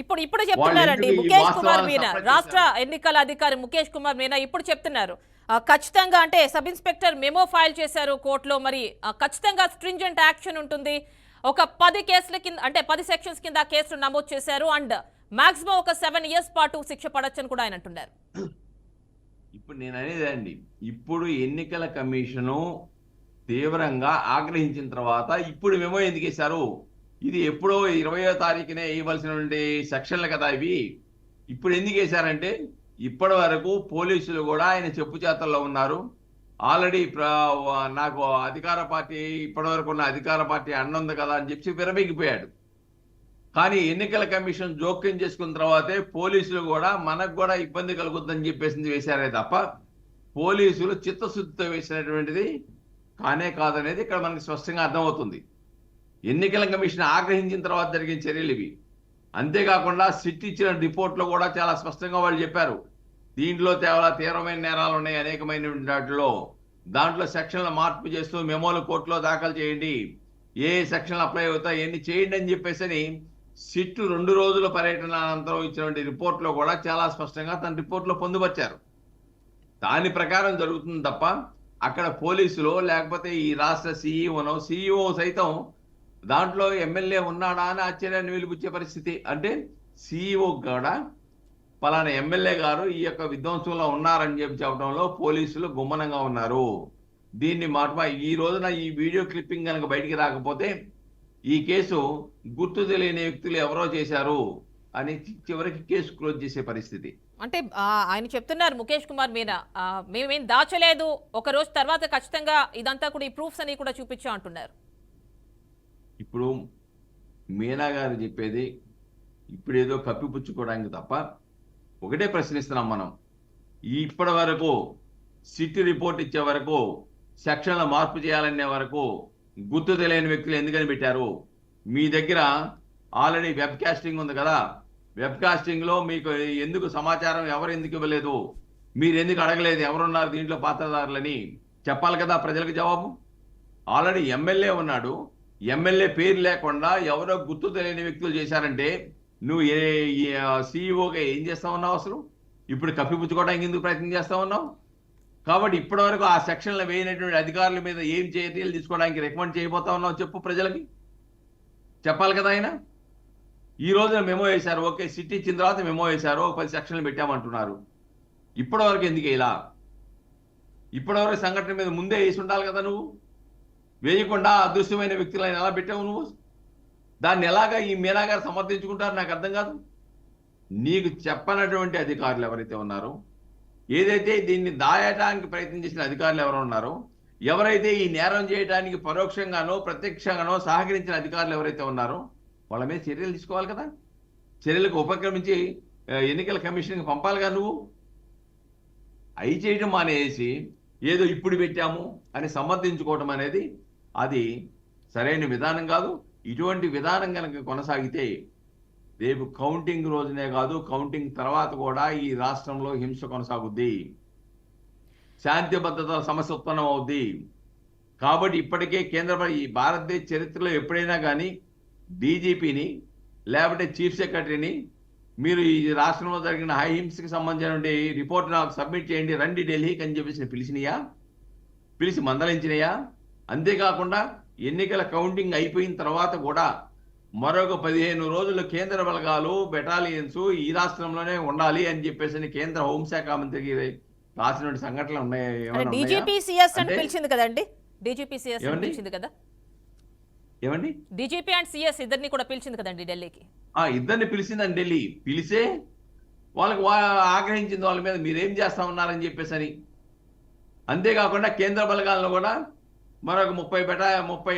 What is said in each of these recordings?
ఇప్పుడు ఇప్పుడు చెప్తున్నారండి ముఖేష్ కుమార్ మీనా రాష్ట్ర ఎన్నికల అధికారి ముఖేష్ కుమార్ మీనా ఇప్పుడు చెప్తున్నారు. ఖచ్చితంగా అంటే సబ్ ఇన్స్పెక్టర్ మెమో ఫైల్ చేశారు కోర్టులో మరి ఖచ్చితంగా స్ట్రింజెంట్ యాక్షన్ ఉంటుంది. ఒక పది కేసుల కింద అంటే పది సెక్షన్స్ కింద ఆ కేసులు నమోదు చేశారు. అండ్ మాక్సిమం ఒక సెవెన్ ఇయర్స్ పాటు శిక్ష పడొచ్చని కూడా ఆయన అంటున్నారు. ఇప్పుడు నేను అనేది అండి ఇప్పుడు ఎన్నికల కమిషను తీవ్రంగా ఆగ్రహించిన తర్వాత ఇప్పుడు మెమో ఎందుకు వేశారు? ఇది ఎప్పుడో ఇరవయో తారీఖునే వేయవలసినటువంటి సెక్షన్లు కదా ఇవి. ఇప్పుడు ఎందుకు వేశారంటే ఇప్పటి వరకు పోలీసులు కూడా ఆయన చెప్పు చేతల్లో ఉన్నారు. ఆల్రెడీ నాకు అధికార పార్టీ ఇప్పటి వరకు ఉన్న అధికార పార్టీ అన్నుంది కదా అని చెప్పి విరమిగిపోయాడు. కానీ ఎన్నికల కమిషన్ జోక్యం చేసుకున్న తర్వాతే పోలీసులు కూడా మనకు కూడా ఇబ్బంది కలుగుద్దని చెప్పేసింది వేశారే తప్ప పోలీసులు చిత్తశుద్ధితో వేసినటువంటిది కానే కాదనేది ఇక్కడ మనకి స్పష్టంగా అర్థమవుతుంది. ఎన్నికల కమిషన్ ఆగ్రహించిన తర్వాత జరిగిన చర్యలు ఇవి. అంతేకాకుండా సిట్ ఇచ్చిన రిపోర్ట్లో కూడా చాలా స్పష్టంగా వాళ్ళు చెప్పారు. దీంట్లో తేవల తీవ్రమైన నేరాలు ఉన్నాయి అనేకమైన వాటిలో దాంట్లో సెక్షన్లు మార్పు చేస్తూ మెమోలు కోర్టులో దాఖలు చేయండి. ఏ సెక్షన్లు అప్లై అవుతాయి ఎన్ని చేయండి అని చెప్పేసి సిట్ రెండు రోజుల పర్యటన అనంతరం ఇచ్చినటువంటి రిపోర్ట్లో కూడా చాలా స్పష్టంగా తన రిపోర్ట్లో పొందుపరిచారు. దాని ప్రకారం జరుగుతుంది తప్ప అక్కడ పోలీసులో లేకపోతే ఈ రాష్ట్ర సీఈఓనో సీఈఓ సైతం దాంట్లో ఎమ్మెల్యే ఉన్నాడా అని ఆశ్చర్యాన్ని వెలిపుచ్చే పరిస్థితి. అంటే సిఇఓ కూడా? పలానా ఎమ్మెల్యే గారు ఈ యొక్క విధ్వంసంలో ఉన్నారని చెప్పి చెప్పడంలో పోలీసులు గుమ్మనంగా ఉన్నారు. దీన్ని మాట ఈ రోజున ఈ వీడియో క్లిప్పింగ్ కనుక బయటికి రాకపోతే ఈ కేసు గుర్తు తెలియని వ్యక్తులు ఎవరో చేశారు అని చివరికి కేసు క్లోజ్ చేసే పరిస్థితి. అంటే ఆయన చెప్తున్నారు ముఖేష్ కుమార్ మీనా మేమేం దాచలేదు ఒక రోజు తర్వాత ఖచ్చితంగా ఇదంతా కూడా ఈ ప్రూఫ్స్ అని కూడా చూపించాం అంటున్నారు. ఇప్పుడు మీనా గారు చెప్పేది ఇప్పుడు ఏదో కప్పిపుచ్చుకోవడానికి తప్ప ఒకటే ప్రశ్నిస్తున్నాం మనం. ఈ ఇప్పటి వరకు సిట్ రిపోర్ట్ ఇచ్చే వరకు సెక్షన్లో మార్పు చేయాలనే వరకు గుర్తు తెలియని వ్యక్తులు ఎందుకని పెట్టారు? మీ దగ్గర ఆల్రెడీ వెబ్ కాస్టింగ్ ఉంది కదా. వెబ్ కాస్టింగ్లో మీకు ఎందుకు సమాచారం ఎవరు ఎందుకు ఇవ్వలేదు? మీరు ఎందుకు అడగలేదు ఎవరున్నారు దీంట్లో పాత్రదారులని చెప్పాలి కదా ప్రజలకు జవాబు. ఆల్రెడీ ఎమ్మెల్యే ఉన్నాడు. ఎమ్మెల్యే పేరు లేకుండా ఎవరో గుర్తు తెలియని వ్యక్తులు చేశారంటే నువ్వు ఏ సీఈఓగా ఏం చేస్తా ఉన్నావు అసలు? ఇప్పుడు కప్పిపుచ్చుకోవడానికి ఎందుకు ప్రయత్నం చేస్తా ఉన్నావు కాబట్టి ఇప్పటివరకు ఆ సెక్షన్లో వేయనటువంటి అధికారుల మీద ఏం చర్యలు తీసుకోవడానికి రికమెండ్ చేయబోతా ఉన్నావు చెప్పు ప్రజలకి? చెప్పాలి కదా ఆయన? ఈ రోజున మెమో వేశారు ఓకే సిటీ ఇచ్చిన తర్వాత మెమో వేశారు ఒక పది సెక్షన్లు పెట్టామంటున్నారు. ఇప్పటివరకు ఎందుకు ఇలా ఇప్పటివరకు సంఘటన మీద ముందే వేసి ఉండాలి కదా నువ్వు? వేయకుండా అదృశ్యమైన వ్యక్తులను ఎలా పెట్టావు నువ్వు? దాన్ని ఎలాగా ఈ మీనా గారు సమర్థించుకుంటారు నాకు అర్థం కాదు. నీకు చెప్పనటువంటి అధికారులు ఎవరైతే ఉన్నారో ఏదైతే దీన్ని దాయటానికి ప్రయత్నం చేసిన అధికారులు ఎవరు ఉన్నారో ఎవరైతే ఈ నేరం చేయడానికి పరోక్షంగానో ప్రత్యక్షంగానో సహకరించిన అధికారులు ఎవరైతే ఉన్నారో వాళ్ళ మీద చర్యలు తీసుకోవాలి కదా. చర్యలకు ఉపక్రమించి ఎన్నికల కమిషన్కి పంపాలిగా నువ్వు. అయి చేయడం మానేసి ఏదో ఇప్పుడు పెట్టాము అని సమర్థించుకోవటం అనేది అది సరైన విధానం కాదు. ఇటువంటి విధానం కనుక కొనసాగితే రేపు కౌంటింగ్ రోజునే కాదు కౌంటింగ్ తర్వాత కూడా ఈ రాష్ట్రంలో హింస కొనసాగుద్ది. శాంతి భద్రతల సమస్య ఉత్పన్నం అవుద్ది. కాబట్టి ఇప్పటికే కేంద్ర ఈ భారతదేశ చరిత్రలో ఎప్పుడైనా కానీ డీజీపీని లేకపోతే చీఫ్ సెక్రటరీని మీరు ఈ రాష్ట్రంలో జరిగిన హై హింసకి సంబంధించిన రిపోర్ట్ నాకు సబ్మిట్ చేయండి రండి ఢిల్లీకి అని చెప్పేసి పిలిచినయా? పిలిచి మందలించినయా? అంతేకాకుండా ఎన్నికల కౌంటింగ్ అయిపోయిన తర్వాత కూడా మరొక పదిహేను రోజులు కేంద్ర బలగాలు బెటాలియన్స్ ఈ రాష్ట్రంలోనే ఉండాలి అని చెప్పేసి కేంద్ర హోంశాఖ మంత్రికి రాసినటువంటి సంఘటనలు ఉన్నాయి? అని పిలిచింది కదండి? పిలిచింది కదా. ఏమండి? డీజీపీ అండ్ సిఎస్ ఇద్దరిని కూడా పిలిచింది కదండి ఢిల్లీకి. ఆ ఇద్దరిని పిలిచిందని ఢిల్లీ. పిలిచే వాళ్ళకి ఆగ్రహించింది వాళ్ళ మీద మీరేం చేస్తా ఉన్నారని చెప్పేసి అని. అంతేకాకుండా కేంద్ర బలగాలను కూడా మరొక ముప్పై బెటా ముప్పై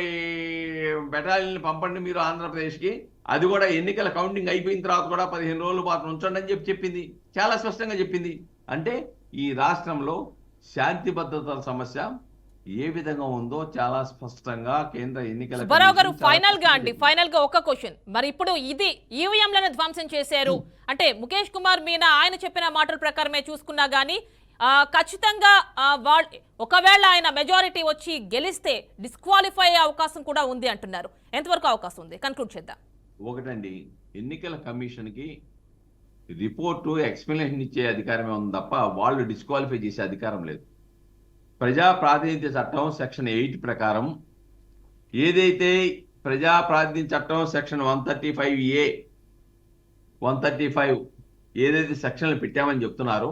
బెటాలియన్ పంపండి మీరు ఆంధ్రప్రదేశ్కి. అది కూడా ఎన్నికల కౌంటింగ్ అయిపోయిన తర్వాత కూడా పదిహేను రోజులు మాత్రం ఉంచండి అని చెప్పి చెప్పింది. చాలా స్పష్టంగా చెప్పింది. అంటే ఈ రాష్ట్రంలో శాంతి భద్రతల సమస్య ఏ విధంగా ఉందో చాలా స్పష్టంగా కేంద్ర ఎన్నికల సుబ్బారావు గారు ఫైనల్గా అండి. ఫైనల్గా ఒక క్వశ్చన్ మరి ఇప్పుడు ఇది ఈవీఎంలను ధ్వంసం చేశారు. అంటే ముఖేష్ కుమార్ మీనా ఆయన చెప్పిన మాటల ప్రకారమే చూసుకున్నా గానీ ఖచ్చితంగా వాళ్ళ ఒకవేళ ఆయన మెజారిటీ వచ్చి గెలిస్తే డిస్క్వాలిఫై అయ్యే అవకాశం కూడా ఉంది అంటున్నారు. ఎంతవరకు అవకాశం ఉంది? కన్క్లూడ్ చేద్దాం. ఒకటండి ఎన్నికల కమిషన్కి రిపోర్టు ఎక్స్ప్లెనేషన్ ఇచ్చే అధికారమే ఉంది తప్ప వాళ్ళు డిస్క్వాలిఫై చేసే అధికారం లేదు. ప్రజా ప్రాతినిధ్య చట్టం సెక్షన్ ఎయిట్ ప్రకారం ఏదైతే ప్రజా ప్రాతినిధ్య చట్టం section one thirty five A one thirty five ఏదైతే సెక్షన్లు పెట్టామని చెప్తున్నారో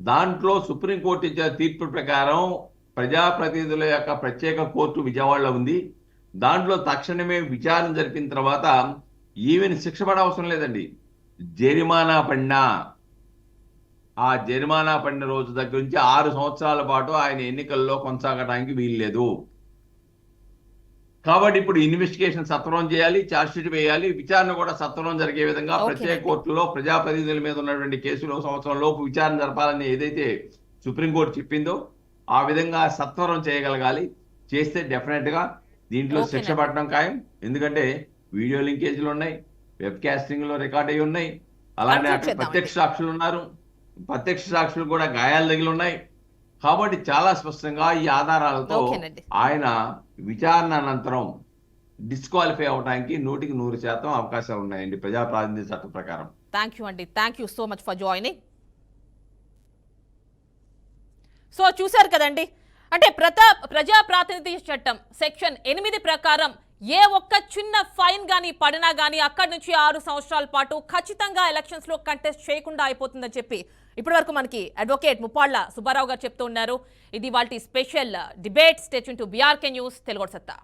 దాంట్లో సుప్రీంకోర్టు ఇచ్చిన తీర్పు ప్రకారం ప్రజాప్రతినిధుల యొక్క ప్రత్యేక కోర్టు విజయవాడలో ఉంది. దాంట్లో తక్షణమే విచారణ జరిపిన తర్వాత ఈవెన్ శిక్ష పడవసరం లేదండి. జరిమానా పడినా ఆ జరిమానా పడిన రోజు దగ్గర నుంచి ఆరు సంవత్సరాల పాటు ఆయన ఎన్నికల్లో కొనసాగడానికి వీల్లేదు. కాబట్టి ఇప్పుడు ఇన్వెస్టిగేషన్ సత్వరం చేయాలి ఛార్జ్షీట్ వేయాలి విచారణ కూడా సత్వరం జరిగే విధంగా ప్రత్యేక. కోర్టులో ప్రజాప్రతినిధుల మీద ఉన్నటువంటి కేసులు సంవత్సరం లోపు విచారణ జరపాలని ఏదైతే సుప్రీంకోర్టు చెప్పిందో ఆ విధంగా సత్వరం చేయగలగాలి చేస్తే డెఫినెట్గా దీంట్లో శిక్ష. పడడం ఖాయం ఎందుకంటే వీడియో లింకేజ్లు ఉన్నాయి వెబ్ కాస్టింగ్లో రికార్డ్ అయి ఉన్నాయి అలానే. ప్రత్యక్ష సాక్షులు ఉన్నారు ప్రత్యక్ష సాక్షులు కూడా గాయాలు తగిలి ఉన్నాయి కాబట్టి చాలా స్పష్టంగా ఈ ఆధారాలతో. ఆయన విచారణ అనంతరం డిస్క్వాలిఫై అవడానికి నూటికి నూరు శాతం అవకాశాలు ఉన్నాయండి. ప్రజా ప్రాతినిధ్య చట్టం ప్రకారం. థ్యాంక్ యూ అండి. Thank you so much for joining so చూశారు కదండి? అంటే ప్రతా ప్రజా ప్రాతినిధ్య చట్టం సెక్షన్ ఎనిమిది ప్రకారం ఏ ఒక్క చిన్న ఫైన్ గానీ పడినా గానీ అక్కడి నుంచి ఆరు సంవత్సరాల పాటు ఖచ్చితంగా ఎలక్షన్స్లో కంటెస్ట్ చేయకుండా అయిపోతుందని చెప్పి ఇప్పటి వరకు మనకి అడ్వకేట్ ముప్పాళ్ళ సుబ్బారావు గారు చెప్తూ ఉన్నారు. ఇది వాళ్ళ special debate. Station to BRK news Telugu సత్తా.